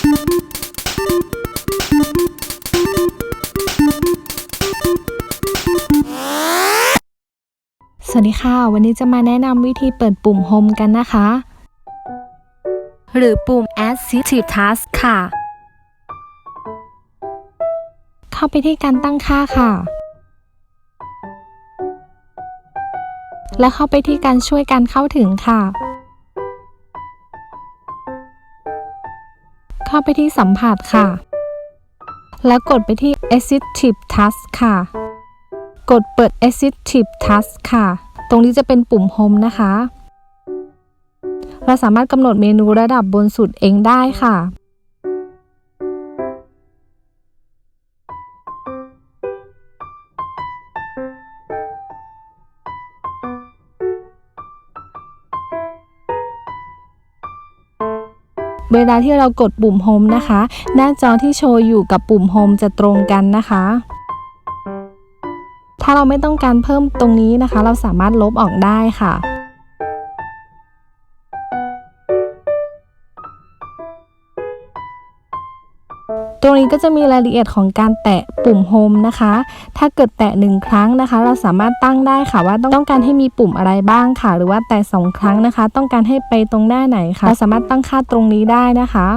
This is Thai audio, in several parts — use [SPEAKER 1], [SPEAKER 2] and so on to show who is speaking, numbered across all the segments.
[SPEAKER 1] สวัสดีค่ะ วันนี้จะมาแนะนำวิธีเปิดปุ่ม Home กันนะคะ หรือปุ่ม Assistive Task ค่ะ เข้าไปที่การตั้งค่าค่ะ แล้วเข้าไปที่การช่วยการเข้าถึงค่ะ เข้าไปที่สัมผัสค่ะ แล้วกดไปที่ Assistive Touch ค่ะ กดเปิด Assistive Touch ค่ะ ตรงนี้จะเป็นปุ่ม Home นะคะ เราสามารถกำหนดเมนูระดับบนสุดเองได้ค่ะ เวลาที่เรากดปุ่มโฮมนะคะ หน้าจอที่โชว์อยู่กับปุ่มโฮมจะตรงกันนะคะ ถ้าเราไม่ต้องการเพิ่มตรงนี้นะคะ เราสามารถลบออกได้ค่ะ ตรงนี้ก็จะมีรายละเอียดของการแตะปุ่ม Home นะคะ ถ้าเกิดแตะหนึ่งครั้งนะคะ เราสามารถตั้งได้ค่ะว่าต้องการให้มีปุ่มอะไรบ้างค่ะ หรือว่าแตะสองครั้งนะคะ ต้องการให้ไปตรงหน้าไหนค่ะเราสามารถตั้งค่าตรงนี้ได้นะคะ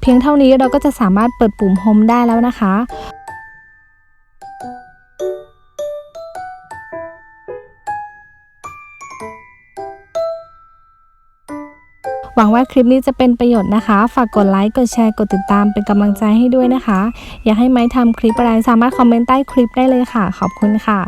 [SPEAKER 1] เพียงเท่านี้เราก็จะสามารถเปิดปุ่ม Home ได้แล้วนะคะ หวังว่าคลิปนี้จะเป็นประโยชน์นะคะ ฝากกดไลค์ กดแชร์ กดติดตามเป็นกำลังใจให้ด้วยนะคะ อยากให้ไม้ทำคลิปอะไรสามารถคอมเมนต์ใต้คลิปได้เลยค่ะ ขอบคุณค่ะ